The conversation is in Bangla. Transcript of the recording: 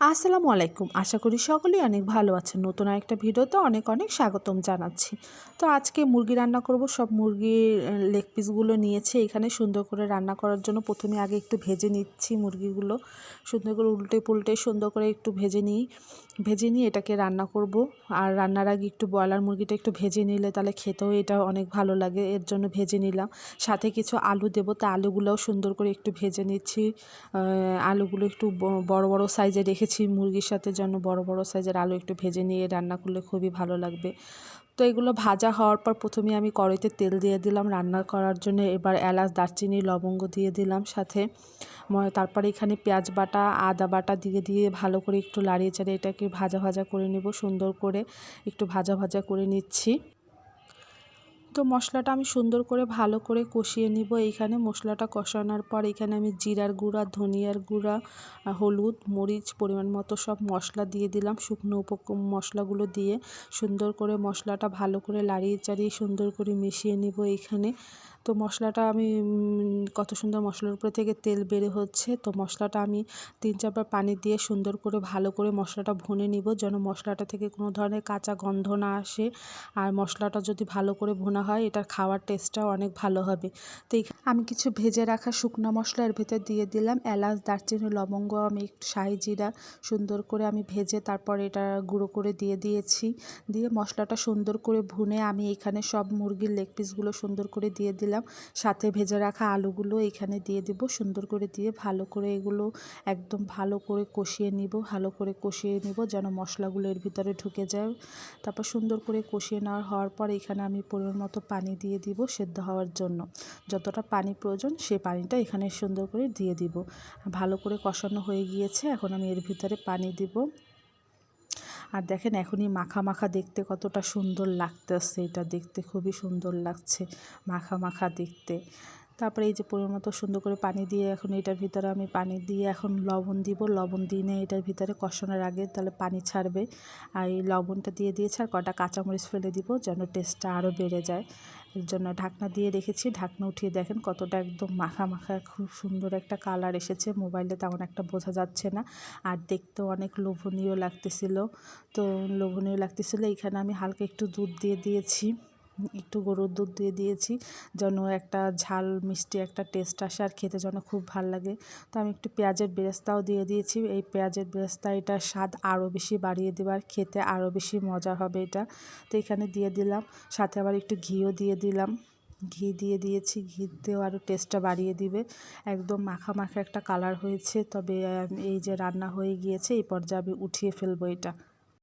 আসসালামু আলাইকুম। আশা করি সকলেই অনেক ভালো আছেন। নতুন আরেকটা ভিডিওতে অনেক অনেক স্বাগতম জানাচ্ছি। তো আজকে মুরগি রান্না করব। সব মুরগির লেগ পিসগুলো নিয়েছি এখানে সুন্দর করে রান্না করার জন্য। প্রথমে আগে একটু ভেজে নিচ্ছি মুরগিগুলো। সুন্দর করে উল্টে পুল্টে সুন্দর করে একটু ভেজে নিই। ভেজে নিয়ে এটাকে রান্না করব। আর রান্নার আগে একটু ব্রয়লার মুরগিটা একটু ভেজে নিলে তাহলে খেতেও এটা অনেক ভালো লাগে। এর জন্য ভেজে নিলাম। সাথে কিছু আলু দেবো। তা আলুগুলোও সুন্দর করে একটু ভেজে নিচ্ছি। আলুগুলো একটু বড় বড় সাইজে রেখেছি মুরগির সাথে যেন বড় বড় সাইজের আলু একটু ভেজে নিয়ে রান্না করলে খুবই ভালো লাগবে। তো এগুলো ভাজা হওয়ার পর প্রথমে আমি কড়াইতে তেল দিয়ে দিলাম রান্না করার জন্য। এবার এলাচ, দারচিনি, লবঙ্গ দিয়ে দিলাম সাথে। তারপরে এখানে পেঁয়াজ বাটা, আদা বাটা দিয়ে দিয়ে ভালো করে একটু লাড়িয়ে চাড়িয়ে এটাকে ভাজা ভাজা করে নেব। সুন্দর করে একটু ভাজা ভাজা করে নিচ্ছি। তো মশলাটা আমি সুন্দর করে ভালো করে কষিয়ে নিব। এইখানে মশলাটা কষানোর পর এখানে আমি জিরার গুঁড়া, ধনিয়ার গুঁড়া হলুদ, মরিচ পরিমাণ মতো সব মশলা দিয়ে দিলাম। শুকনো উপ মশলাগুলো দিয়ে সুন্দর করে মশলাটা ভালো করে লাড়িয়ে চাড়িয়ে সুন্দর করে মিশিয়ে নিব এইখানে তো মশলাটা আমি কত সুন্দর মশলার উপরে থেকে তেল বেড়ে হচ্ছে। তো মশলাটা আমি তিন চারবার পানি দিয়ে সুন্দর করে ভালো করে মশলাটা ভুনে নিব যেন মশলাটা থেকে কোনো ধরনের কাঁচা গন্ধ না আসে। আর মশলাটা যদি ভালো করে ভুনা হয়, এটার খাওয়ার টেস্টটাও অনেক ভালো হবে। তো আমি কিছু ভেজে রাখা শুকনো মশলা এর ভেতর দিয়ে দিলাম। এলাচ, দারচিনি, লবঙ্গ আমি একটু শাহি জিরা সুন্দর করে আমি ভেজে তারপর এটা গুঁড়ো করে দিয়ে দিয়েছি। দিয়ে মশলাটা সুন্দর করে ভুনে আমি এখানে সব মুরগির লেগ পিসগুলো সুন্দর করে দিয়ে দিলাম। সাথে ভেজে রাখা আলুগুলো এখানে দিয়ে দেব সুন্দর করে দিয়ে ভালো করে এগুলো একদম ভালো করে কষিয়ে নিব, ভালো করে কষিয়ে নিব যেন মশলাগুলো এর ভিতরে ঢুকে যায়। তারপর সুন্দর করে কষিয়ে নেওয়ার হওয়ার পর এখানে আমি পরিমাণ মতো পানি দিয়ে দিব সেদ্ধ হওয়ার জন্য। যতটা পানি প্রয়োজন সেই পানিটা এখানে সুন্দর করে দিয়ে দিব। ভালো করে কষানো হয়ে গিয়েছে, এখন আমি এর ভিতরে পানি দিব। আর দেখেন এখনই মাখা মাখা দেখতে কতটা সুন্দর লাগতেছে, এটা দেখতে খুবই সুন্দর লাগছে, মাখা মাখা দেখতে। তারপরে এই যে পরিমাণ মতো সুন্দর করে পানি দিয়ে এখন এটার ভিতরে আমি পানি দিয়ে এখন লবণ দিব। লবণ দিয়ে এটার ভিতরে কষানোর আগে তাহলে পানি ছাড়বে। আর এই লবণটা দিয়ে দিয়েছে আর কটা কাঁচামরিচ ফেলে দিব যেন টেস্টটা আরও বেড়ে যায়। এর জন্য ঢাকনা দিয়ে রেখেছি। ঢাকনা উঠিয়ে দেখেন কতটা একদম মাখা মাখা খুব সুন্দর একটা কালার এসেছে। মোবাইলে তেমন একটা বোঝা যাচ্ছে না। আর দেখতেও অনেক লোভনীয় লাগতেছিল। তো লোভনীয় লাগতেছিল। এইখানে আমি হালকা একটু দুধ দিয়ে দিয়েছি। একটু গরুর দুধ দিয়ে দিয়েছি, যেন একটা ঝাল, মিষ্টি একটা টেস্ট আসে আর খেতে যেন খুব ভালো লাগে। তো আমি একটু পেঁয়াজের বেরেস্তাও দিয়ে দিয়েছি। এই পেঁয়াজের বেরেস্তা এটার স্বাদ আরও বেশি বাড়িয়ে দেবার খেতে আরও বেশি মজা হবে এটা। তো এখানে দিয়ে দিলাম, সাথে আবার একটু ঘিও দিয়ে দিলাম। ঘি দিয়ে দিয়েছি ঘি দিয়েও আরও টেস্টটা বাড়িয়ে দিবে। একদম মাখা মাখা একটা কালার হয়েছে, তবে এই যে রান্না হয়ে গিয়েছে, এই পর্যায়ে আমি উঠিয়ে ফেলব এটা।